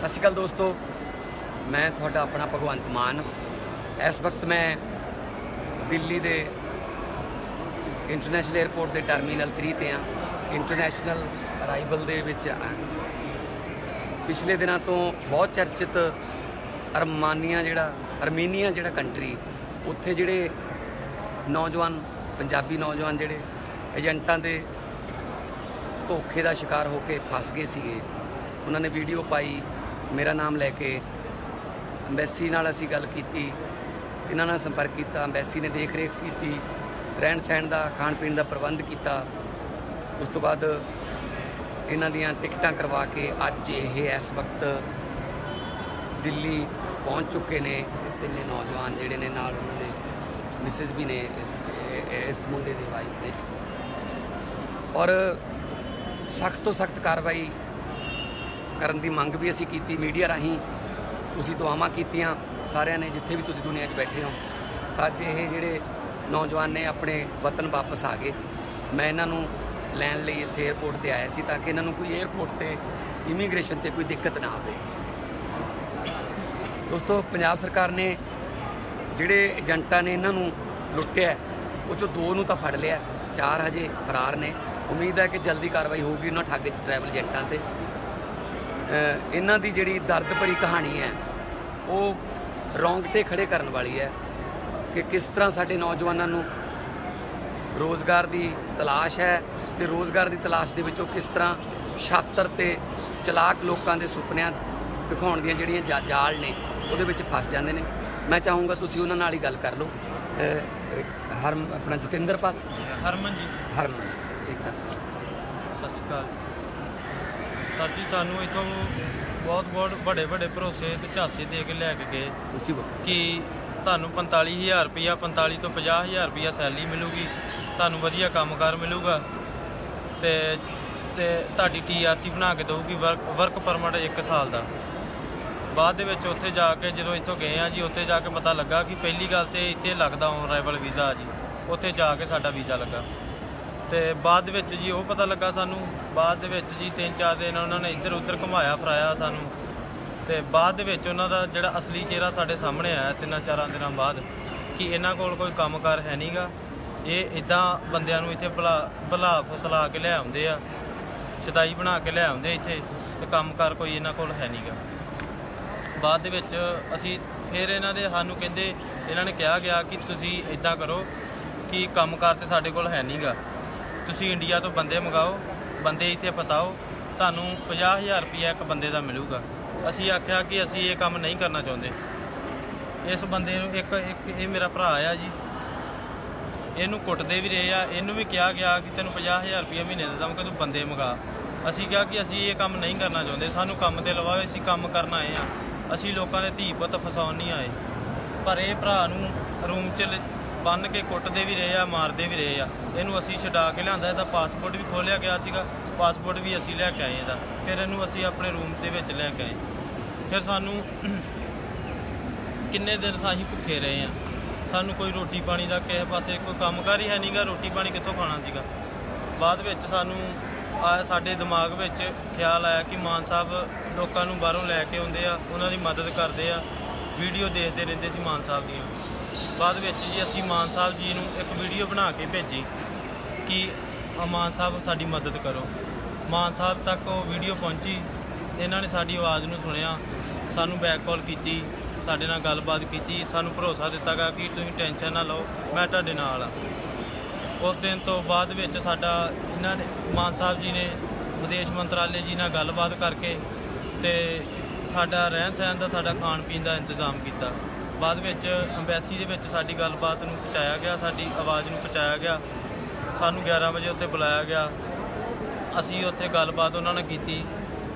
ਸਤਿ ਸ਼੍ਰੀ ਅਕਾਲ ਦੋਸਤੋ। ਮੈਂ ਤੁਹਾਡਾ ਆਪਣਾ ਭਗਵੰਤ ਮਾਨ। ਇਸ ਵਕਤ ਮੈਂ ਦਿੱਲੀ ਦੇ ਇੰਟਰਨੈਸ਼ਨਲ 에ਅਰਪੋਰਟ ਦੇ ਟਰਮੀਨਲ 3 ਤੇ ਆ ਇੰਟਰਨੈਸ਼ਨਲ ਅਰਾਈਵਲ ਦੇ ਵਿੱਚ ਪਿਛਲੇ ਦਿਨਾਂ ਤੋਂ ਬਹੁਤ ਚਰਚਿਤ ਅਰਮਾਨੀਆ ਜਿਹੜਾ, ਅਰਮੀਨੀਆ ਜਿਹੜਾ ਕੰਟਰੀ ਉੱਥੇ ਜਿਹੜੇ ਨੌਜਵਾਨ, ਪੰਜਾਬੀ ਨੌਜਵਾਨ ਜਿਹੜੇ ਏਜੰਟਾਂ ਦੇ ਧੋਖੇ ਦਾ ਸ਼ਿਕਾਰ ਹੋ ਕੇ ਫਸ ਗਏ ਸੀਗੇ। ਉਹਨਾਂ ਨੇ ਵੀਡੀਓ ਪਾਈ। ਮੇਰਾ ਨਾਮ ਲੈ ਕੇ ਅੰਬੈਸੀ ਨਾਲ ਅਸੀਂ ਗੱਲ ਕੀਤੀ, ਇਹਨਾਂ ਨਾਲ ਸੰਪਰਕ ਕੀਤਾ, ਅੰਬੈਸੀ ਨੇ ਦੇਖ ਰੇਖ ਕੀਤੀ ਰਹਿਣ ਸਹਿਣ ਦਾ ਖਾਣ ਪੀਣ ਦਾ ਪ੍ਰਬੰਧ ਕੀਤਾ। ਉਸ ਤੋਂ ਬਾਅਦ ਇਹਨਾਂ ਦੀਆਂ ਟਿਕਟਾਂ ਕਰਵਾ ਕੇ ਅੱਜ ਇਹ ਇਸ ਵਕਤ ਦਿੱਲੀ ਪਹੁੰਚ ਚੁੱਕੇ ਨੇ। ਤਿੰਨੇ ਨੌਜਵਾਨ ਜਿਹੜੇ ਨੇ ਨਾਲ ਉਹਨਾਂ ਦੇ ਮਿਸਿਸ ਵੀ ਨੇ, ਇਸ- ਮੁੰਡੇ ਦੇ ਵਾਈਫ ਨੇ। ਔਰ ਸਖਤ ਤੋਂ ਸਖਤ ਕਾਰਵਾਈ ਕਰਨ ਦੀ ਮੰਗ ਵੀ ਅਸੀਂ ਕੀਤੀ, ਮੀਡੀਆ ਰਾਹੀਂ ਤੁਸੀਂ ਦੁਆਵਾਂ ਕੀਤੀਆਂ, ਸਾਰਿਆਂ ਨੇ ਜਿੱਥੇ ਵੀ ਤੁਸੀਂ ਦੁਨੀਆ 'ਚ ਬੈਠੇ ਹੋ, ਤਾਂ ਅੱਜ ਇਹ ਜਿਹੜੇ ਨੌਜਵਾਨ ਨੇ ਆਪਣੇ ਵਤਨ ਵਾਪਸ ਆ ਗਏ। ਮੈਂ ਇਹਨਾਂ ਨੂੰ ਲੈਣ ਲਈ ਇੱਥੇ 에ਅਰਪੋਰਟ ਤੇ ਆਇਆ ਸੀ ਤਾਂ ਕਿ ਇਹਨਾਂ ਨੂੰ ਕੋਈ 에ਅਰਪੋਰਟ ਤੇ ਇਮੀਗ੍ਰੇਸ਼ਨ ਤੇ ਕੋਈ ਦਿੱਕਤ ਨਾ ਆਵੇ। ਦੋਸਤੋ, ਪੰਜਾਬ ਸਰਕਾਰ ਨੇ ਜਿਹੜੇ ਏਜੰਟਾਂ ਨੇ ਇਹਨਾਂ ਨੂੰ ਲੁੱਟਿਆ, ਉਹ ਚੋਂ ਦੋ ਨੂੰ ਤਾਂ ਫੜ ਲਿਆ, ਚਾਰ ਹਜੇ ਫਰਾਰ ਨੇ। ਉਮੀਦ ਹੈ ਕਿ ਜਲਦੀ ਕਾਰਵਾਈ ਹੋਊਗੀ ਉਹਨਾਂ ਠੱਗ ਟਰੈਵਲ ਏਜੰਟਾਂ ਤੇ। ਇਹਨਾਂ ਦੀ ਜਿਹੜੀ ਦਰਦ ਭਰੀ ਕਹਾਣੀ ਹੈ ਉਹ ਰੌਂਗਟੇ ਖੜੇ ਕਰਨ ਵਾਲੀ ਹੈ ਕਿ ਕਿਸ ਤਰ੍ਹਾਂ ਸਾਡੇ ਨੌਜਵਾਨਾਂ ਨੂੰ ਰੋਜ਼ਗਾਰ ਦੀ ਤਲਾਸ਼ ਹੈ ਤੇ ਰੋਜ਼ਗਾਰ ਦੀ ਤਲਾਸ਼ ਦੇ ਵਿੱਚੋਂ ਕਿਸ ਤਰ੍ਹਾਂ ਛਾਤਰ ਤੇ ਚਲਾਕ ਲੋਕਾਂ ਦੇ ਸੁਪਨਿਆਂ ਦਿਖਾਉਣ ਦੀਆਂ ਜਿਹੜੀਆਂ ਜਾਲ ਨੇ ਉਹਦੇ ਵਿੱਚ ਫਸ ਜਾਂਦੇ ਨੇ। ਮੈਂ ਚਾਹੂੰਗਾ ਤੁਸੀਂ ਉਹਨਾਂ ਨਾਲ ਹੀ ਗੱਲ ਕਰ ਲਓ। ਹਰਮ ਆਪਣਾ ਜਤਿੰਦਰਪਾਲ? ਹਰਮਨ ਜੀ। ਹਰਮਨ ਇੱਕ ਦੱਸ ਸਤਿ ਸ਼੍ਰੀ ਅਕਾਲ। ਸਰ ਜੀ ਸਾਨੂੰ ਇਥੋਂ ਬਹੁਤ ਬਹੁਤ ਵੱਡੇ ਵੱਡੇ ਭਰੋਸੇ ਤੇ ਝਾਂਸੇ ਦੇ ਕੇ ਲੈ ਕੇ ਗਏ ਉੱਚੀ ਬੋਲ। ਕਿ ਤੁਹਾਨੂੰ 45000 ਰੁਪਇਆ 45 ਤੋਂ 50000 ਰੁਪਇਆ ਸੈਲਰੀ ਮਿਲੂਗੀ ਤੁਹਾਨੂੰ ਵਧੀਆ ਕੰਮਕਾਰ ਮਿਲੂਗਾ ਤੇ ਤੇ ਤੁਹਾਡੀ ਟੀਆਰਸੀ ਬਣਾ ਕੇ ਦਊਗੀ ਵਰਕ ਵਰਕ ਪਰਮਿਟ 1 ਸਾਲ ਦਾ। ਬਾਅਦ ਦੇ ਵਿੱਚ ਉੱਥੇ ਜਾ ਕੇ ਜਦੋਂ ਇੱਥੋਂ ਗਏ ਆ ਜੀ ਉੱਥੇ ਜਾ ਕੇ ਪਤਾ ਲੱਗਾ ਕਿ ਪਹਿਲੀ ਗੱਲ ਤੇ ਇੱਥੇ ਲੱਗਦਾ ਔਨ ਅਰਾਈਵਲ ਵੀਜ਼ਾ ਜੀ ਉੱਥੇ ਜਾ ਕੇ ਸਾਡਾ ਵੀਜ਼ਾ ਲੱਗਾ। ਤੇ ਬਾਅਦ ਵਿੱਚ ਜੀ ਉਹ ਪਤਾ ਲੱਗਾ ਸਾਨੂੰ, ਬਾਅਦ ਦੇ ਵਿੱਚ ਜੀ ਤਿੰਨ ਚਾਰ ਦਿਨ ਉਹਨਾਂ ਨੇ ਇੱਧਰ ਉੱਧਰ ਘੁਮਾਇਆ ਫਰਾਇਆ ਸਾਨੂੰ। ਤੇ ਬਾਅਦ ਦੇ ਵਿੱਚ ਉਹਨਾਂ ਦਾ ਜਿਹੜਾ ਅਸਲੀ ਚਿਹਰਾ ਸਾਡੇ ਸਾਹਮਣੇ ਆਇਆ ਤਿੰਨਾਂ ਚਾਰਾਂ ਦਿਨਾਂ ਬਾਅਦ, ਕਿ ਇਹਨਾਂ ਕੋਲ ਕੋਈ ਕੰਮਕਾਰ ਹੈ ਨਹੀਂਗਾ। ਇਹ ਇਦਾਂ ਬੰਦਿਆਂ ਨੂੰ ਇੱਥੇ ਭਲਾ ਭਲਾ ਫਸਲਾ ਕੇ ਲੈ ਆਉਂਦੇ ਆ ਸ਼ਦਾਈ ਬਣਾ ਕੇ ਲੈ ਆਉਂਦੇ ਇੱਥੇ, ਤੇ ਕੰਮਕਾਰ ਕੋਈ ਇਹਨਾਂ ਕੋਲ ਹੈ ਨਹੀਂਗਾ। ਬਾਅਦ ਦੇ ਵਿੱਚ ਅਸੀਂ ਫਿਰ ਇਹਨਾਂ ਦੇ ਸਾਨੂੰ ਕਹਿੰਦੇ, ਇਹਨਾਂ ਨੇ ਕਿਹਾ ਗਿਆ ਕਿ ਤੁਸੀਂ ਇਦਾਂ ਕਰੋ, ਕਿ ਕੰਮਕਾਰ ਤੇ ਸਾਡੇ ਕੋਲ ਹੈ ਨਹੀਂਗਾ। ਤੁਸੀਂ ਇੰਡੀਆ ਤੋਂ ਬੰਦੇ ਮੰਗਾਓ, ਬੰਦੇ ਇੱਥੇ ਫਸਾਓ, ਤੁਹਾਨੂੰ 50000 ਰੁਪਇਆ ਇੱਕ ਬੰਦੇ ਦਾ ਮਿਲੂਗਾ। ਅਸੀਂ ਆਖਿਆ ਕਿ ਅਸੀਂ ਇਹ ਕੰਮ ਨਹੀਂ ਕਰਨਾ ਚਾਹੁੰਦੇ। ਇਸ ਬੰਦੇ ਨੂੰ ਇੱਕ ਇੱਕ ਇਹ ਮੇਰਾ ਭਰਾ ਆ ਜੀ। ਇਹਨੂੰ ਕੁੱਟਦੇ ਵੀ ਰਹੇ ਆ, ਇਹਨੂੰ ਵੀ ਕਿਹਾ ਗਿਆ ਕਿ ਤੈਨੂੰ 50000 ਰੁਪਇਆ ਮਹੀਨੇ ਦੇ ਦਵਾਂਗੇ, ਤੂੰ ਬੰਦੇ ਮੰਗਾ। ਅਸੀਂ ਕਿਹਾ ਕਿ ਅਸੀਂ ਇਹ ਕੰਮ ਨਹੀਂ ਕਰਨਾ ਚਾਹੁੰਦੇ, ਸਾਨੂੰ ਕੰਮ ਤੇ ਲਵਾਓ, ਅਸੀਂ ਕੰਮ ਕਰਨ ਆਏ ਆ। ਅਸੀਂ ਲੋਕਾਂ ਦੇ ਧੀ ਪੁੱਤ ਫਸਾਉਣ ਨਹੀਂ ਆਏ। ਪਰ ਇਹ ਭਰਾ ਨੂੰ ਰੂਮ 'ਚ ਬੰਨ ਕੇ ਕੁੱਟਦੇ ਵੀ ਰਹੇ ਆ, ਮਾਰਦੇ ਵੀ ਰਹੇ ਆ। ਇਹਨੂੰ ਅਸੀਂ ਛਡਾ ਕੇ ਲਿਆਂਦਾ, ਇਹਦਾ ਪਾਸਪੋਰਟ ਵੀ ਖੋਲਿਆ ਗਿਆ ਸੀਗਾ। ਪਾਸਪੋਰਟ ਵੀ ਅਸੀਂ ਲੈ ਕੇ ਆਏ ਇਹਦਾ। ਫਿਰ ਇਹਨੂੰ ਅਸੀਂ ਆਪਣੇ ਰੂਮ ਦੇ ਵਿੱਚ ਲੈ ਕੇ ਆਏ। ਫਿਰ ਸਾਨੂੰ ਕਿੰਨੇ ਦਿਨ ਅਸੀਂ ਭੁੱਖੇ ਰਹੇ ਆ। ਸਾਨੂੰ ਕੋਈ ਰੋਟੀ ਪਾਣੀ ਦਾ ਕਿਸੇ ਪਾਸੇ ਕੋਈ ਕੰਮਕਾਰ ਹੀ ਹੈ ਨਹੀਂਗਾ ਰੋਟੀ ਪਾਣੀ ਕਿੱਥੋਂ ਖਾਣਾ ਸੀਗਾ। ਬਾਅਦ ਵਿੱਚ ਸਾਨੂੰ ਸਾਡੇ ਦਿਮਾਗ ਵਿੱਚ ਖਿਆਲ ਆਇਆ ਕਿ ਮਾਨ ਸਾਹਿਬ ਲੋਕਾਂ ਨੂੰ ਬਾਹਰੋਂ ਲੈ ਕੇ ਆਉਂਦੇ ਆ, ਉਹਨਾਂ ਦੀ ਮਦਦ ਕਰਦੇ ਆ। ਵੀਡੀਓ ਦੇਖਦੇ ਰਹਿੰਦੇ ਸੀ ਮਾਨ ਸਾਹਿਬ ਦੀਆਂ। ਬਾਅਦ ਵਿੱਚ ਜੀ ਅਸੀਂ ਮਾਨ ਸਾਹਿਬ ਜੀ ਨੂੰ ਇੱਕ ਵੀਡੀਓ ਬਣਾ ਕੇ ਭੇਜੀ ਕਿ ਮਾਨ ਸਾਹਿਬ ਸਾਡੀ ਮਦਦ ਕਰੋ। ਮਾਨ ਸਾਹਿਬ ਤੱਕ ਉਹ ਵੀਡੀਓ ਪਹੁੰਚੀ। ਇਹਨਾਂ ਨੇ ਸਾਡੀ ਆਵਾਜ਼ ਨੂੰ ਸੁਣਿਆ। ਸਾਨੂੰ ਬੈਕ ਕਾਲ ਕੀਤੀ। ਸਾਡੇ ਨਾਲ ਗੱਲਬਾਤ ਕੀਤੀ। ਸਾਨੂੰ ਭਰੋਸਾ ਦਿੱਤਾ ਗਿਆ ਕਿ ਤੁਸੀਂ ਟੈਨਸ਼ਨ ਨਾ ਲਓ। ਮੈਂ ਤੁਹਾਡੇ ਨਾਲ ਆ ਉਸ ਦਿਨ ਤੋਂ ਬਾਅਦ ਵਿੱਚ ਸਾਡਾ ਇਹਨਾਂ ਨੇ ਮਾਨ ਸਾਹਿਬ ਜੀ ਨੇ ਵਿਦੇਸ਼ ਮੰਤਰਾਲੇ ਜੀ ਨਾਲ ਗੱਲਬਾਤ ਕਰਕੇ ਤੇ ਸਾਡਾ ਰਹਿਣ ਸਹਿਣ ਦਾ, ਸਾਡਾ ਖਾਣ ਪੀਣ ਦਾ ਇੰਤਜ਼ਾਮ ਕੀਤਾ। ਬਾਅਦ ਵਿੱਚ ਅੰਬੈਸੀ ਦੇ ਵਿੱਚ ਸਾਡੀ ਗੱਲਬਾਤ ਨੂੰ ਪਹੁੰਚਾਇਆ ਗਿਆ, ਸਾਡੀ ਆਵਾਜ਼ ਨੂੰ ਪਹੁੰਚਾਇਆ ਗਿਆ। ਸਾਨੂੰ 11 ਵਜੇ ਉੱਥੇ ਬੁਲਾਇਆ ਗਿਆ। ਅਸੀਂ ਉੱਥੇ ਗੱਲਬਾਤ ਉਹਨਾਂ ਨਾਲ ਕੀਤੀ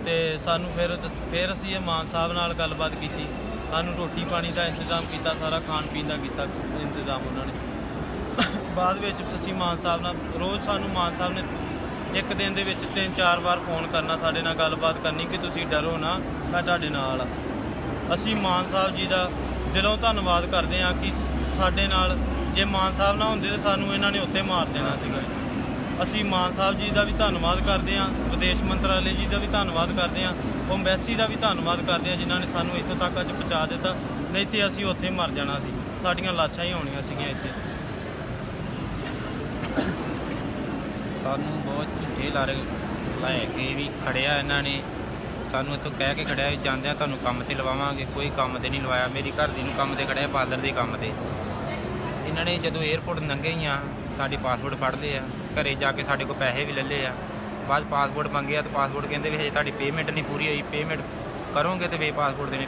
ਤੇ ਸਾਨੂੰ ਫਿਰ ਦਸ- ਫਿਰ ਅਸੀਂ ਇਹ ਮਾਨ ਸਾਹਿਬ ਨਾਲ ਗੱਲਬਾਤ ਕੀਤੀ। ਸਾਨੂੰ ਰੋਟੀ ਪਾਣੀ ਦਾ ਇੰਤਜ਼ਾਮ ਕੀਤਾ, ਸਾਰਾ ਖਾਣ ਪੀਣ ਦਾ ਕੀਤਾ, ਇੰਤਜ਼ਾਮ ਉਹਨਾਂ ਨੇ। ਬਾਅਦ ਵਿੱਚ ਅਸੀਂ ਮਾਨ ਸਾਹਿਬ ਨਾਲ, ਰੋਜ਼ ਸਾਨੂੰ ਮਾਨ ਸਾਹਿਬ ਨੇ ਇੱਕ ਦਿਨ ਦੇ ਵਿੱਚ ਤਿੰਨ ਚਾਰ ਵਾਰ ਫੋਨ ਕਰਨਾ, ਸਾਡੇ ਨਾਲ ਗੱਲਬਾਤ ਕਰਨੀ ਕਿ ਤੁਸੀਂ ਡਰੋ ਨਾ, ਮੈਂ ਤੁਹਾਡੇ ਨਾਲ ਆ। ਅਸੀਂ ਮਾਨ ਸਾਹਿਬ ਜੀ ਦਾ ਦਿਲੋਂ ਧੰਨਵਾਦ ਕਰਦੇ ਹਾਂ ਕਿ ਸਾਡੇ ਨਾਲ ਜੇ ਮਾਨ ਸਾਹਿਬ ਨਾ ਹੁੰਦੇ ਤਾਂ ਸਾਨੂੰ ਇਹਨਾਂ ਨੇ ਉੱਥੇ ਮਾਰ ਦੇਣਾ ਸੀਗਾ। ਅਸੀਂ ਮਾਨ ਸਾਹਿਬ ਜੀ ਦਾ ਵੀ ਧੰਨਵਾਦ ਕਰਦੇ ਹਾਂ, ਵਿਦੇਸ਼ ਮੰਤਰਾਲੇ ਜੀ ਦਾ ਵੀ ਧੰਨਵਾਦ ਕਰਦੇ ਹਾਂ ਅੰਬੈਸੀ ਦਾ ਵੀ ਧੰਨਵਾਦ ਕਰਦੇ ਹਾਂ ਜਿਨ੍ਹਾਂ ਨੇ ਸਾਨੂੰ ਇੱਥੋਂ ਤੱਕ ਅੱਜ ਪਹੁੰਚਾ ਦਿੱਤਾ। ਨਹੀਂ ਤੇ ਅਸੀਂ ਉੱਥੇ ਮਰ ਜਾਣਾ ਸੀ। ਸਾਡੀਆਂ ਲਾਸ਼ਾਂ ਹੀ ਆਉਣੀਆਂ ਸੀਗੀਆਂ ਇੱਥੇ। ਸਾਨੂੰ ਬਹੁਤ ਝੂਠੇ ਲਾਰੇ ਲੈ ਕੇ ਵੀ ਖੜਿਆ ਇਹਨਾਂ ਨੇ। ਸਾਨੂੰ ਇੱਥੋਂ ਕਹਿ ਕੇ ਖੜਿਆ ਵੀ ਜਾਂਦਿਆਂ ਤੁਹਾਨੂੰ ਕੰਮ ਤੇ ਲਵਾਵਾਂਗੇ, ਕੋਈ ਕੰਮ ਤੇ ਨਹੀਂ ਲਵਾਇਆ। ਮੇਰੀ ਘਰ ਦੀ ਨੂੰ ਕੰਮ ਤੇ ਖੜਿਆ, ਪਾਰਲਰ ਦੇ ਕੰਮ ਤੇ। ਇਹਨਾਂ ਨੇ ਜਦੋਂ 에어ਪੋਰਟ ਲੰਘੇ ਹੀ ਆ, ਸਾਡੇ ਪਾਸਪੋਰਟ ਫੜ ਲਏ ਆ, ਘਰੇ ਜਾ ਕੇ ਸਾਡੇ ਕੋਲ ਪੈਸੇ ਵੀ ਲੈ ਲਏ ਆ। ਬਾਅਦ ਪਾਸਪੋਰਟ ਮੰਗਿਆ ਤਾਂ ਪਾਸਪੋਰਟ ਕਹਿੰਦੇ ਵੀ ਹਜੇ ਤੁਹਾਡੀ ਪੇਮੈਂਟ ਨਹੀਂ ਪੂਰੀ ਹੋਈ ਪੇਮੈਂਟ ਕਰੋਗੇ ਤੇ ਵੇ ਪਾਸਪੋਰਟ ਦੇਣੇ।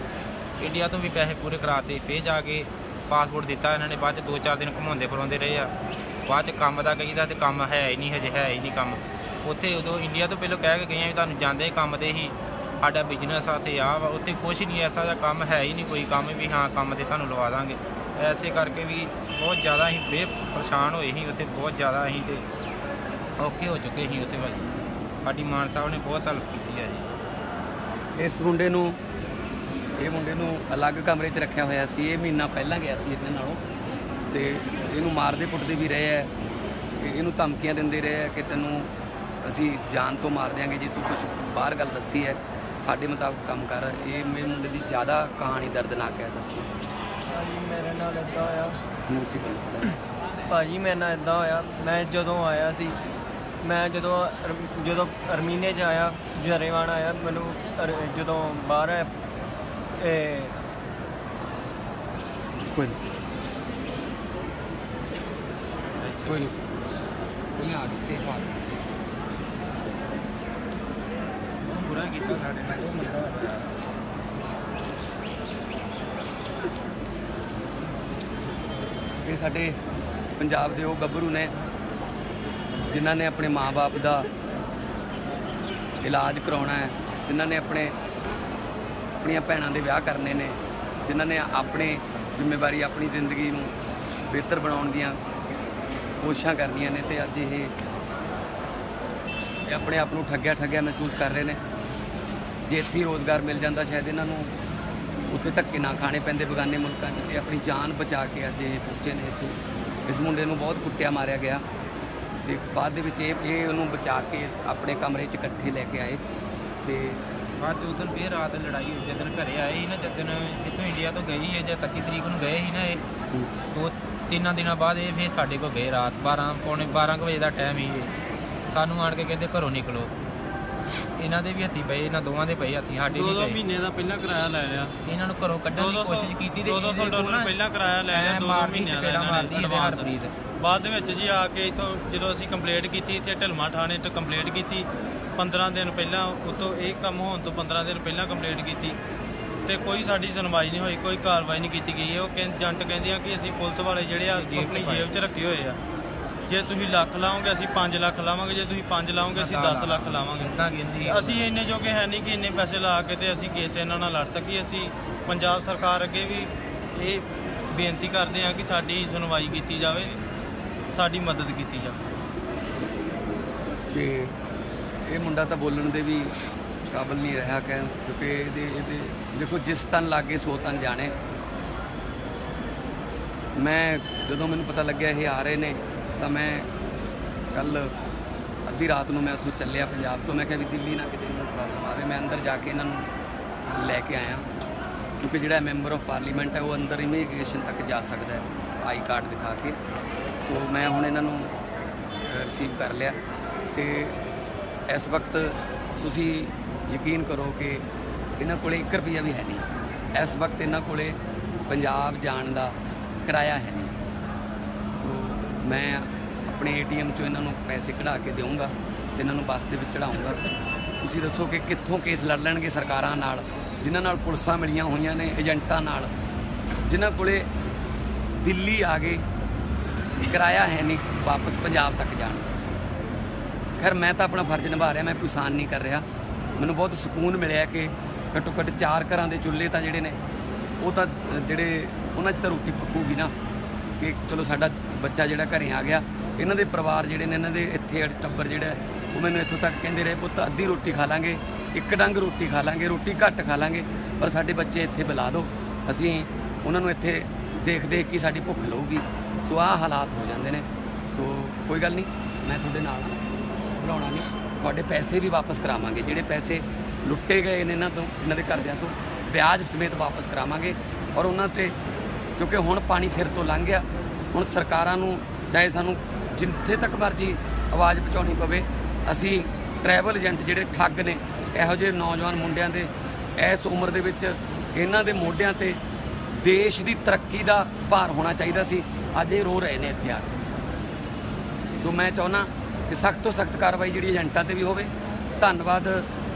ਇੰਡੀਆ ਤੋਂ ਵੀ ਪੈਸੇ ਪੂਰੇ ਕਰਾਤੇ, ਫੇਰ ਜਾ ਕੇ ਪਾਸਪੋਰਟ ਦਿੱਤਾ ਇਹਨਾਂ ਨੇ, ਬਾਅਦ ਚ ਦੋ ਚਾਰ ਦਿਨ ਘੁਮਾਉਂਦੇ ਫਿਰਾਉਂਦੇ ਰਹੇ ਆ। ਬਾਅਦ ਚ ਕੰਮ ਦਾ ਕਹੀਦਾ ਤੇ ਕੰਮ ਹੈ ਹੀ ਨਹੀਂ, ਹਜੇ ਹੈ ਹੀ ਨਹੀਂ ਕੰਮ। ਉੱਥੇ ਉਦੋਂ ਇੰਡੀਆ ਤੋਂ ਪਹਿਲਾਂ ਕਹਿ ਕੇ ਗਏ ਆ ਵੀ ਤੁਹਾਨੂੰ ਜਾਂਦੇ ਕੰਮ ਤੇ ਹੀ ਸਾਡਾ ਬਿਜ਼ਨਸ ਆ ਤੇ ਆ ਵਾ, ਉੱਥੇ ਕੁਝ ਨਹੀਂ, ਐਸਾ ਦਾ ਕੰਮ ਹੈ ਹੀ ਨਹੀਂ ਕੋਈ ਕੰਮ ਵੀ, ਹਾਂ, ਕੰਮ ਤੇ ਤੁਹਾਨੂੰ ਲਵਾ ਦਾਂਗੇ। ਐਸੇ ਕਰਕੇ ਵੀ ਬਹੁਤ ਜ਼ਿਆਦਾ ਅਸੀਂ ਬੇ ਪਰੇਸ਼ਾਨ ਹੋਏ ਸੀ, ਉੱਥੇ ਬਹੁਤ ਜ਼ਿਆਦਾ ਅਸੀਂ ਤੇ ਔਖੇ ਹੋ ਚੁੱਕੇ ਸੀ ਉੱਥੇ ਭਾਜੀ। ਸਾਡੀ ਮਾਨ ਸਾਹਿਬ ਨੇ ਬਹੁਤ ਹੈਲਪ ਕੀਤੀ ਹੈ ਜੀ। ਇਸ ਮੁੰਡੇ ਨੂੰ, ਇਹ ਮੁੰਡੇ ਨੂੰ ਅਲੱਗ ਕਮਰੇ 'ਚ ਰੱਖਿਆ ਹੋਇਆ ਸੀ, ਇਹ ਮਹੀਨਾ ਪਹਿਲਾਂ ਗਿਆ ਸੀ ਇਹਦੇ ਨਾਲੋਂ। ਤੇ ਇਹਨੂੰ ਮਾਰਦੇ ਕੁੱਟਦੇ ਵੀ ਰਹੇ ਐ ਕਿ ਇਹਨੂੰ ਧਮਕੀਆਂ ਦਿੰਦੇ ਰਹੇ ਐ ਕਿ ਤੈਨੂੰ ਅਸੀਂ ਜਾਨ ਤੋਂ ਮਾਰ ਦਿਆਂਗੇ, ਜੇ ਤੂੰ ਕੁਝ ਬਾਹਰ ਗੱਲ ਦੱਸੀ ਹੈ। ਸਾਡੇ ਮੁਤਾਬਕ ਕੰਮ ਕਰ ਇਹ ਮੇਰੇ ਮੁੰਡੇ ਦੀ ਜ਼ਿਆਦਾ ਕਹਾਣੀ ਦਰਦਨਾਕ ਹੈ। ਭਾਜੀ ਮੇਰੇ ਨਾਲ ਇਦਾਂ ਹੋਇਆ। ਗੱਲ ਭਾਜੀ ਮੇਰੇ ਨਾਲ ਇਦਾਂ ਹੋਇਆ। ਮੈਂ ਜਦੋਂ ਆਇਆ ਸੀ ਮੈਂ ਜਦੋਂ ਅਰ- ਜਦੋਂ ਅਰਮੀਨੇ 'ਚ ਆਇਆ ਜਰੇਵਾਨ ਆਇਆ ਮੈਨੂੰ ਅਰ- ਜਦੋਂ ਬਾਹਰ ਆਇਆ, ਇਹ ਕੋਈ ਨਹੀਂ। ਕੋਈ ਨਹੀਂ। ਕੋਈ ਆ ਗਈ ਸੇ ਬਾਤ ਕੀਤਾ ਸਾਡੇ ਨਾਲ। ਇਹ ਸਾਡੇ ਪੰਜਾਬ ਦੇ ਉਹ ਗੱਭਰੂ ਨੇ, ਜਿਨ੍ਹਾਂ ਨੇ ਆਪਣੇ ਮਾਪੇ ਦਾ ਇਲਾਜ ਕਰਾਉਣਾ ਹੈ, ਜਿਨ੍ਹਾਂ ਨੇ ਆਪਣੇ, ਆਪਣੀਆਂ ਭੈਣਾਂ ਦੇ ਵਿਆਹ ਕਰਨੇ ਨੇ, ਜਿਨ੍ਹਾਂ ਨੇ ਆਪਣੇ ਜ਼ਿੰਮੇਵਾਰੀ, ਆਪਣੀ ਜ਼ਿੰਦਗੀ ਨੂੰ ਬਿਹਤਰ ਬਣਾਉਣ ਦੀਆਂ ਕੋਸ਼ਿਸ਼ਾਂ ਕਰਨੀਆਂ ਨੇ ਤੇ ਅੱਜ ਇਹ ਆਪਣੇ ਆਪ ਨੂੰ ਠੱਗਿਆ ਠੱਗਿਆ ਮਹਿਸੂਸ ਕਰ ਰਹੇ ਨੇ। ਜੇ ਇੱਥੇ ਹੀ ਰੋਜ਼ਗਾਰ ਮਿਲ ਜਾਂਦਾ ਸ਼ਾਇਦ ਇਹਨਾਂ ਨੂੰ ਉੱਥੇ ਧੱਕੇ ਨਾ ਖਾਣੇ ਪੈਂਦੇ ਬਗਾਨੇ ਮੁਲਕਾਂ 'ਚ ਤੇ ਆਪਣੀ ਜਾਨ ਬਚਾ ਕੇ ਅੱਜ ਇਹ ਪਹੁੰਚੇ ਨੇ ਇੱਥੇ। ਇਸ ਮੁੰਡੇ ਨੂੰ ਬਹੁਤ ਕੁੱਟਿਆ ਮਾਰਿਆ ਗਿਆ ਤੇ ਬਾਅਦ ਦੇ ਵਿੱਚ ਇਹ ਇਹ ਉਹਨੂੰ ਬਚਾ ਕੇ ਆਪਣੇ ਕਮਰੇ 'ਚ ਇਕੱਠੇ ਲੈ ਕੇ ਆਏ ਤੇ ਅੱਜ ਉਸ ਦਿਨ ਫੇਰ ਰਾਤ ਲੜਾਈ ਹੋਈ ਜਦੋਂ ਘਰੇ ਆਏ ਸੀ ਨਾ ਜਦੋਂ ਇੱਥੋਂ ਇੰਡੀਆ ਤੋਂ ਗਏ ਸੀ ਜਾਂ 31 ਤਰੀਕ ਨੂੰ ਗਏ ਸੀ ਨਾ ਇਹ। ਦੋ ਤਿੰਨਾਂ ਦਿਨਾਂ ਬਾਅਦ ਇਹ ਫੇਰ ਸਾਡੇ ਕੋਲ ਗਏ ਰਾਤ 12 ਪੌਣੇ 12 ਕੁ ਵਜੇ ਦਾ ਟਾਈਮ ਇਹ। ਸਾਨੂੰ ਆਣ ਕੇ ਕਹਿੰਦੇ ਘਰੋਂ ਨਿਕਲੋ। ਇਹਨਾਂ ਦੇ ਵੀ ਹੱਥੀ ਪਏ ਇਹਨਾਂ ਦੋਵਾਂ ਦੇ ਪਏ ਹੱਥੀ ਸਾਡੇ ਦੋ ਨਹੀਂ ਦੋ ਪਏ। ਮਹੀਨੇ ਦਾ ਪਹਿਲਾਂ ਕਿਰਾਇਆ ਲੈ ਲਿਆ। ਇਹਨਾਂ ਨੂੰ ਘਰੋਂ ਕੱਢਣ ਦੀ 200 ਕੋਸ਼ਿਸ਼ ਕੀਤੀ ਤੇ 200 ਇਹਦੇ ਕੋਲ ਡਾਲਰ ਪਹਿਲਾਂ ਕਿਰਾਇਆ ਲੈ ਲਿਆ ਦੋ ਦੋ ਮਹੀਨਿਆਂ ਦਾ ਇਹਨਾਂ ਨੇ ਮਾਰਦੀ ਇਹਦੇ advance। ਹਰਪ੍ਰੀਤ ਬਾਅਦ ਦੇ ਵਿੱਚ ਜੀ ਆ ਕੇ ਇਥੋਂ ਜਦੋਂ ਅਸੀਂ ਕੰਪਲੇਂਟ ਕੀਤੀ ਤੇ ਢਲਮਾ ਥਾਣੇ ਤੇ ਕੰਪਲੇਂਟ ਕੀਤੀ 15 ਦਿਨ ਪਹਿਲਾਂ ਉਤੋਂ ਇਹ ਕੰਮ ਹੋਣ ਤੋਂ 15 ਦਿਨ ਪਹਿਲਾਂ ਕੰਪਲੇਂਟ ਕੀਤੀ ਤੇ ਕੋਈ ਸਾਡੀ ਸੁਣਵਾਈ ਨਹੀਂ ਹੋਈ ਕੋਈ ਕਾਰਵਾਈ ਨਹੀਂ ਕੀਤੀ ਗਈ। ਉਹ ਕਹਿੰਦੇ ਜੰਟ ਕਹਿੰਦੇ ਆ ਕਿ ਅਸੀਂ ਪੁਲਿਸ ਵਾਲੇ ਜਿਹੜੇ ਆ ਆਪਣੀ। ਜੇਬ 'ਚ ਰੱਖੇ ਹੋਏ ਆ। ਜੇ ਤੁਸੀਂ ਲੱਖ ਲਾਓਗੇ ਅਸੀਂ 5 ਲੱਖ ਲਾਵਾਂਗੇ ਜੇ ਤੁਸੀਂ 5 ਲਾਓਗੇ ਅਸੀਂ 10 ਲੱਖ ਲਾਵਾਂਗੇ। ਇਦਾਂ ਕਹਿੰਦੀ ਅਸੀਂ ਇੰਨੇ ਜੋਗੇ ਹੈ ਨਹੀਂ ਕਿ ਇੰਨੇ ਪੈਸੇ ਲਾ ਕੇ ਤੇ ਅਸੀਂ ਕੇਸ ਇਹਨਾਂ ਨਾਲ ਲੜ ਸਕੀਏ। ਅਸੀਂ ਪੰਜਾਬ ਸਰਕਾਰ ਅੱਗੇ ਵੀ ਇਹ ਬੇਨਤੀ ਕਰਦੇ ਹਾਂ ਕਿ ਸਾਡੀ ਸੁਣਵਾਈ ਕੀਤੀ ਜਾਵੇ ਸਾਡੀ ਮਦਦ ਕੀਤੀ ਜਾਵੇ। ਤੇ ਇਹ ਮੁੰਡਾ ਤਾਂ ਬੋਲਣ ਦੇ ਵੀ ਕਾਬਲ ਨਹੀਂ ਰਿਹਾ ਕਹਿ ਕਿਉਂਕਿ ਇਹਦੇ ਇਹਦੇ ਦੇਖੋ ਜਿਸ ਤਨ ਲਾਗੇ ਸੋ ਤਨ ਜਾਣੇ। ਮੈਂ ਜਦੋਂ ਮੈਨੂੰ ਪਤਾ ਲੱਗਿਆ ਇਹ ਆ ਰਹੇ ਨੇ ਤਾਂ ਮੈਂ ਕੱਲ ਅੱਧੀ ਰਾਤ ਨੂੰ ਮੈਂ ਉੱਥੋਂ ਚੱਲਿਆ ਪੰਜਾਬ ਤੋਂ। ਮੈਂ ਕਿਹਾ ਵੀ ਦਿੱਲੀ ਨਾ ਕਿਤੇ ਮੈਨੂੰ ਪ੍ਰੋਬਲਮ ਆਵੇ। ਮੈਂ ਅੰਦਰ ਜਾ ਕੇ ਇਹਨਾਂ ਨੂੰ ਲੈ ਕੇ ਆਇਆ। ਕਿਉਂਕਿ ਜਿਹੜਾ ਮੈਂਬਰ ਆਫ ਪਾਰਲੀਮੈਂਟ ਹੈ, ਉਹ ਅੰਦਰ ਇਮੀਗ੍ਰੇਸ਼ਨ ਤੱਕ ਜਾ ਸਕਦਾ ਹੈ, ਆਈ ਕਾਰਡ ਦਿਖਾ ਕੇ। ਸੋ ਮੈਂ ਹੁਣ ਇਹਨਾਂ ਨੂੰ ਰਿਸੀਵ ਕਰ ਲਿਆ। ਤੇ ਇਸ ਵਕਤ ਤੁਸੀਂ ਯਕੀਨ ਕਰੋ ਕਿ ਇਹਨਾਂ ਕੋਲੇ 1 ਰੁਪਿਆ ਵੀ ਹੈ ਨਹੀਂ। ਇਸ ਵਕਤ ਇਹਨਾਂ ਕੋਲੇ ਪੰਜਾਬ ਜਾਣ ਦਾ ਕਿਰਾਇਆ ਹੈ ਨਹੀਂ। ਮੈਂ ਆਪਣੇ ਏਟੀਐਮ ਚੋਂ ਇਹਨਾਂ ਨੂੰ ਪੈਸੇ ਕਢਾ ਕੇ ਦੇਵਾਂਗਾ ਤੇ ਇਹਨਾਂ ਨੂੰ ਬੱਸ ਦੇ ਵਿੱਚ ਚੜਾਉਂਗਾ ਤੁਸੀਂ ਦੱਸੋ ਕਿ ਕਿੱਥੋਂ ਕੇਸ ਲੜ ਲੈਣਗੇ ਸਰਕਾਰਾਂ ਨਾਲ, ਜਿਨ੍ਹਾਂ ਨਾਲ ਪੁਲਿਸਾਂ ਮਿਲੀਆਂ ਹੋਈਆਂ ਨੇ, ਏਜੰਟਾਂ ਨਾਲ? ਜਿਨ੍ਹਾਂ ਕੋਲੇ ਦਿੱਲੀ ਆ ਗਏ ਕਿਰਾਇਆ ਹੈ ਨਹੀਂ, ਵਾਪਸ ਪੰਜਾਬ ਤੱਕ ਜਾਣ। ਖੈਰ, ਮੈਂ ਤਾਂ ਆਪਣਾ ਫਰਜ਼ ਨਿਭਾ ਰਿਹਾ, ਮੈਂ ਕੋਈ ਸਾਨ ਨਹੀਂ ਕਰ ਰਿਹਾ। ਮੈਨੂੰ ਬਹੁਤ ਸਕੂਨ ਮਿਲਿਆ ਕਿ ਘੱਟੋ ਘੱਟ ਚਾਰ ਘਰਾਂ ਦੇ ਚੁੱਲ੍ਹੇ ਤਾਂ ਜਿਹੜੇ ਨੇ, ਉਹ ਤਾਂ ਜਿਹੜੇ ਉਹਨਾਂ 'ਚ ਤਾਂ ਰੋਟੀ ਪੱਕੂਗੀ ਨਾ, ਕਿ ਚਲੋ ਸਾਡਾ ਬੱਚਾ ਜਿਹੜਾ ਘਰੇ ਆ ਗਿਆ ਇਹਨਾਂ ਦੇ ਪਰਿਵਾਰ ਜਿਹੜੇ ਨੇ ਇਹਨਾਂ ਦੇ ਇੱਥੇ ਟੱਬਰ ਜਿਹੜਾ ਉਹ ਮੈਨੂੰ ਇੱਥੋਂ ਤੱਕ ਕਹਿੰਦੇ ਰਹੇ ਪੁੱਤ ਅੱਧੀ ਰੋਟੀ ਖਾ ਲਾਂਗੇ ਇੱਕ ਡੰਗ ਰੋਟੀ ਖਾ ਲਾਂਗੇ ਰੋਟੀ ਘੱਟ ਖਾ ਲਾਂਗੇ ਪਰ ਸਾਡੇ ਬੱਚੇ ਇੱਥੇ ਬੁਲਾ ਦਿਓ ਅਸੀਂ ਉਹਨਾਂ ਨੂੰ ਇੱਥੇ ਦੇਖ ਦੇਖ ਕੇ ਸਾਡੀ ਭੁੱਖ ਲਊਗੀ। ਸੋ ਆਹ ਹਾਲਾਤ ਹੋ ਜਾਂਦੇ ਨੇ। ਸੋ ਕੋਈ ਗੱਲ ਨਹੀਂ ਮੈਂ ਤੁਹਾਡੇ ਨਾਲ ਹਾਂ, ਨਹੀਂ। ਤੁਹਾਡੇ ਪੈਸੇ ਵੀ ਵਾਪਸ ਕਰਾਵਾਂਗੇ। ਜਿਹੜੇ ਪੈਸੇ ਲੁੱਟੇ ਗਏ ਨੇ ਇਹਨਾਂ ਤੋਂ ਇਹਨਾਂ ਦੇ ਘਰਦਿਆਂ ਤੋਂ ਵਿਆਜ ਸਮੇਤ ਵਾਪਸ ਕਰਾਵਾਂਗੇ। ਔਰ ਉਹਨਾਂ ਤੇ ਕਿਉਂਕਿ ਹੁਣ ਪਾਣੀ ਸਿਰ ਤੋਂ ਲੰਘ ਗਿਆ ਹੁਣ ਸਰਕਾਰਾਂ ਨੂੰ ਚਾਹੇ ਸਾਨੂੰ ਜਿੱਥੇ ਤੱਕ ਮਰਜ਼ੀ ਆਵਾਜ਼ ਪਹੁੰਚਾਉਣੀ ਪਵੇ ਅਸੀਂ ਟਰੈਵਲ ਏਜੰਟ ਜਿਹੜੇ ਠੱਗ ਨੇ ਇਹੋ ਜਿਹੇ ਨੌਜਵਾਨ ਮੁੰਡਿਆਂ ਦੇ ਇਸ ਉਮਰ ਦੇ ਵਿੱਚ ਇਹਨਾਂ ਦੇ ਮੋਢਿਆਂ ਤੇ ਦੇਸ਼ ਦੀ ਤਰੱਕੀ ਦਾ ਭਾਰ ਹੋਣਾ ਚਾਹੀਦਾ ਸੀ। ਅੱਜ ਇਹ ਰੋ ਰਹੇ ਨੇ ਇੱਥੇ ਆ ਕੇ। ਸੋ ਮੈਂ ਚਾਹੁੰਦਾ ਕਿ ਸਖਤ ਤੋਂ ਸਖਤ ਕਾਰਵਾਈ ਜਿਹੜੀ ਏਜੰਟਾਂ ਤੇ ਵੀ ਹੋਵੇ ਧੰਨਵਾਦ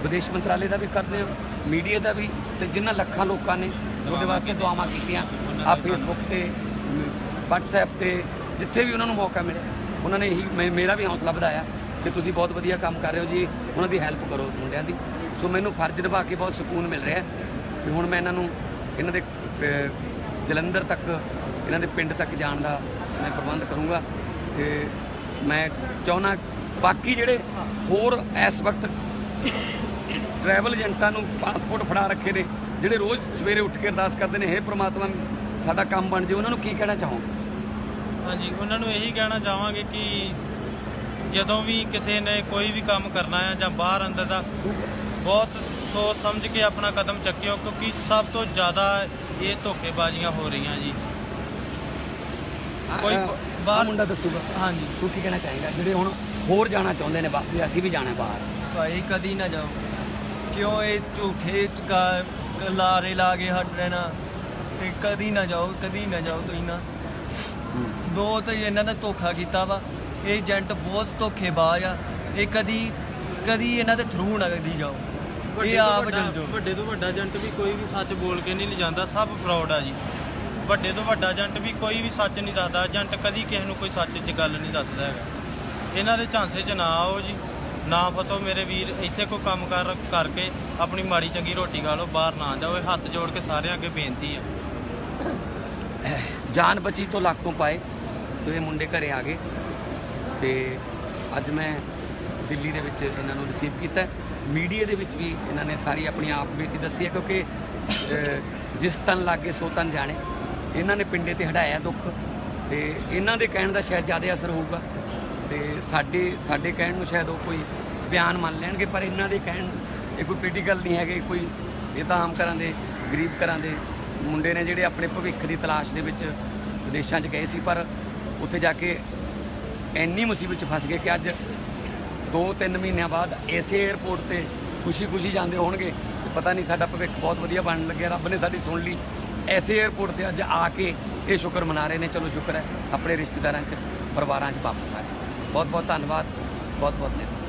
ਵਿਦੇਸ਼ ਮੰਤਰਾਲੇ ਦਾ ਵੀ ਕਰਦੇ ਹਾਂ ਮੀਡੀਆ ਦਾ ਵੀ ਤੇ ਜਿਨ੍ਹਾਂ ਲੱਖਾਂ ਲੋਕਾਂ ਨੇ ਉਹਦੇ ਵਾਸਤੇ ਦੁਆਵਾਂ ਕੀਤੀਆਂ ਆ ਫੇਸਬੁੱਕ ਤੇ WhatsApp ਤੇ ਜਿੱਥੇ ਵੀ ਉਹਨਾਂ ਨੂੰ ਮੌਕਾ ਮਿਲੇ ਉਹਨਾਂ ਨੇ ਇਹੀ ਮੈਂ- ਮੇਰਾ ਵੀ ਹੌਸਲਾ ਵਧਾਇਆ ਕਿ ਤੁਸੀਂ ਬਹੁਤ ਵਧੀਆ ਕੰਮ ਕਰ ਰਹੇ ਹੋ ਜੀ, ਉਹਨਾਂ ਦੀ ਹੈਲਪ ਕਰੋ ਮੁੰਡਿਆਂ ਦੀ। ਸੋ ਮੈਨੂੰ ਫਰਜ਼ ਨਿਭਾ ਕੇ ਬਹੁਤ ਸਕੂਨ ਮਿਲ ਰਿਹਾ ਹੈ ਕਿ ਹੁਣ ਮੈਂ ਇਹਨਾਂ ਨੂੰ ਇਹਨਾਂ ਦੇ ਜਲੰਧਰ ਤੱਕ, ਇਹਨਾਂ ਦੇ ਪਿੰਡ ਤੱਕ ਜਾਣ ਦਾ ਮੈਂ ਪ੍ਰਬੰਧ ਕਰੂੰਗਾ ਤੇ ਮੈਂ ਚਾਹੁੰਦਾ ਬਾਕੀ ਜਿਹੜੇ ਹੋਰ ਇਸ ਵਕਤ ਟਰੈਵਲ ਏਜੰਟਾਂ ਨੂੰ ਪਾਸਪੋਰਟ ਫੜਾ ਰੱਖੇ ਨੇ, ਜਿਹੜੇ ਰੋਜ਼ ਸਵੇਰੇ ਉੱਠ ਕੇ ਅਰਦਾਸ ਕਰਦੇ ਨੇ, ਹੇ ਪ੍ਰਮਾਤਮਾ, ਸਾਡਾ ਕੰਮ ਬਣ ਜੇ ਉਹਨਾਂ ਨੂੰ ਕੀ ਕਹਿਣਾ ਚਾਹੋਗੇ? ਹਾਂਜੀ ਉਹਨਾਂ ਨੂੰ ਇਹੀ ਕਹਿਣਾ ਚਾਹਾਂਗੇ ਕਿ ਜਦੋਂ ਵੀ ਕਿਸੇ ਨੇ ਕੋਈ ਵੀ ਕੰਮ ਕਰਨਾ ਹੈ ਜਾਂ ਬਾਹਰ ਅੰਦਰ ਦਾ ਬਹੁਤ ਸੋਚ ਸਮਝ ਕੇ ਆਪਣਾ ਕਦਮ ਚੱਕਿਓ ਕਿਉਂਕਿ ਸਭ ਤੋਂ ਜ਼ਿਆਦਾ ਇਹ ਧੋਖੇਬਾਜ਼ੀਆਂ ਹੋ ਰਹੀਆਂ ਜੀ। ਕੋਈ ਬਾਹਰ- ਮੁੰਡਾ ਦੱਸੂਗਾ। ਹਾਂਜੀ। ਤੂੰ ਕੀ ਕਹਿਣਾ ਚਾਹੇਗਾ? ਜਿਹੜੇ ਹੁਣ ਹੋਰ ਜਾਣਾ ਚਾਹੁੰਦੇ ਨੇ ਵੀ ਅਸੀਂ ਵੀ ਜਾਣਾ ਬਾਹਰ। ਭਾਈ ਕਦੀ ਨਾ ਜਾਓ। ਕਿਉਂ ਇਹ ਝੂਠੇ ਚੁਕਾ ਲਾਰੇ ਲਾ ਕੇ ਹਟ ਰਹਿਣਾ? ਤੇ ਕਦੀ ਨਾ ਜਾਓ ਕਦੀ ਨਾ ਜਾਓ ਤੁਸੀਂ ਨਾ। ਬਹੁਤ ਇਹਨਾਂ ਦਾ ਧੋਖਾ ਕੀਤਾ ਵਾ। ਇਹ ਏਜੰਟ ਬਹੁਤ ਧੋਖੇਬਾਜ਼ ਆ। ਇਹ ਕਦੀ ਕਦੀ ਇਹਨਾਂ ਦੇ ਥਰੂ ਨਾ ਕਦੀ ਜਾਓ। ਇਹ ਆਪ ਜਲ ਜਾਓ। ਵੱਡੇ ਤੋਂ ਵੱਡਾ ਏਜੰਟ ਵੀ ਕੋਈ ਵੀ ਸੱਚ ਬੋਲ ਕੇ ਨਹੀਂ ਲਿਜਾਂਦਾ ਸਭ ਫਰਾਡ ਆ ਜੀ। ਵੱਡੇ ਤੋਂ ਵੱਡਾ ਏਜੰਟ ਵੀ ਕੋਈ ਵੀ ਸੱਚ ਨਹੀਂ ਦੱਸਦਾ। ਏਜੰਟ ਕਦੀ ਕਿਸੇ ਨੂੰ ਕੋਈ ਸੱਚ 'ਚ ਗੱਲ ਨਹੀਂ ਦੱਸਦਾ ਹੈਗਾ। ਇਹਨਾਂ ਦੇ ਝਾਂਸੇ 'ਚ ਨਾ ਆਓ ਜੀ। ਨਾ ਫਸੋ ਮੇਰੇ ਵੀਰ ਇੱਥੇ ਕੋਈ ਕੰਮ ਕਰ ਕਰਕੇ ਆਪਣੀ ਮਾੜੀ ਚੰਗੀ ਰੋਟੀ ਖਾ ਲਓ ਬਾਹਰ ਨਾ ਜਾਓ। ਇਹ ਹੱਥ ਜੋੜ ਕੇ ਸਾਰਿਆਂ ਅੱਗੇ ਬੇਨਤੀ ਆ। ਜਾਨ ਬਚੀ ਤੋਂ ਲੱਖ ਤੋਂ ਪਾਏ। ਤੇ ਇਹ ਮੁੰਡੇ ਘਰੇ ਆ ਗਏ ਤੇ ਅੱਜ ਮੈਂ ਦਿੱਲੀ ਦੇ ਵਿੱਚ ਇਹਨਾਂ ਨੂੰ ਰਿਸੀਵ ਕੀਤਾ। ਮੀਡੀਆ ਦੇ ਵਿੱਚ ਵੀ ਇਹਨਾਂ ਨੇ ਸਾਰੀ ਆਪਣੀ ਆਪ ਬੀਤੀ ਦੱਸੀ ਹੈ ਕਿਉਂਕਿ ਜਿਸ ਤਨ ਲਾਗੇ ਸੋ ਤਨ ਜਾਣੇ। ਇਹਨਾਂ ਨੇ ਪਿੰਡੇ ਤੇ ਹਟਾਇਆ ਦੁੱਖ ਤੇ ਇਹਨਾਂ ਦੇ ਕਹਿਣ ਦਾ ਸ਼ਾਇਦ ਜ਼ਿਆਦਾ ਅਸਰ ਹੋਊਗਾ। ਤੇ ਸਾਡੇ ਸਾਡੇ ਕਹਿਣ ਨੂੰ ਸ਼ਾਇਦ ਉਹ ਕੋਈ ਬਿਆਨ ਮੰਨ ਲੈਣਗੇ, ਪਰ ਇਹਨਾਂ ਦੇ ਕਹਿਣ ਇਹ ਕੋਈ ਪੋਲੀਟੀਕਲ ਨਹੀਂ ਹੈਗੇ, ਕੋਈ ਇਹ ਤਾਂ ਆਮ ਘਰਾਂ ਦੇ, ਗਰੀਬ ਘਰਾਂ ਦੇ ਮੁੰਡੇ ਨੇ ਜਿਹੜੇ ਆਪਣੇ ਭਵਿੱਖ ਦੀ ਤਲਾਸ਼ ਦੇ ਵਿੱਚ ਵਿਦੇਸ਼ਾਂ 'ਚ ਗਏ ਸੀ, ਪਰ ਉੱਥੇ ਜਾ ਕੇ ਇੰਨੀ ਮੁਸੀਬਤ 'ਚ ਫਸ ਗਏ ਕਿ ਅੱਜ 2-3 ਮਹੀਨਿਆਂ ਬਾਅਦ ਇਸੇ 에ਅਰਪੋਰਟ ਤੇ ਖੁਸ਼ੀ-ਖੁਸ਼ੀ ਜਾਂਦੇ ਹੋਣਗੇ ਪਤਾ ਨਹੀਂ ਸਾਡਾ ਭਵਿੱਖ ਬਹੁਤ ਵਧੀਆ ਬਣਨ ਲੱਗਿਆ। ਰੱਬ ਨੇ ਸਾਡੀ ਸੁਣ ਲਈ। ਐਸੇ 에ਅਰਪੋਰਟ ਤੇ ਅੱਜ ਆ ਕੇ ਇਹ ਸ਼ੁਕਰ ਮਨਾ ਰਹੇ ਨੇ। ਚਲੋ ਸ਼ੁਕਰ ਹੈ, ਆਪਣੇ ਰਿਸ਼ਤੇਦਾਰਾਂ 'ਚ, ਪਰਿਵਾਰਾਂ 'ਚ ਵਾਪਸ ਆ ਗਏ। ਬਹੁਤ ਬਹੁਤ ਧੰਨਵਾਦ ਬਹੁਤ ਬਹੁਤ ਮਿਹਰਬਾਨੀ।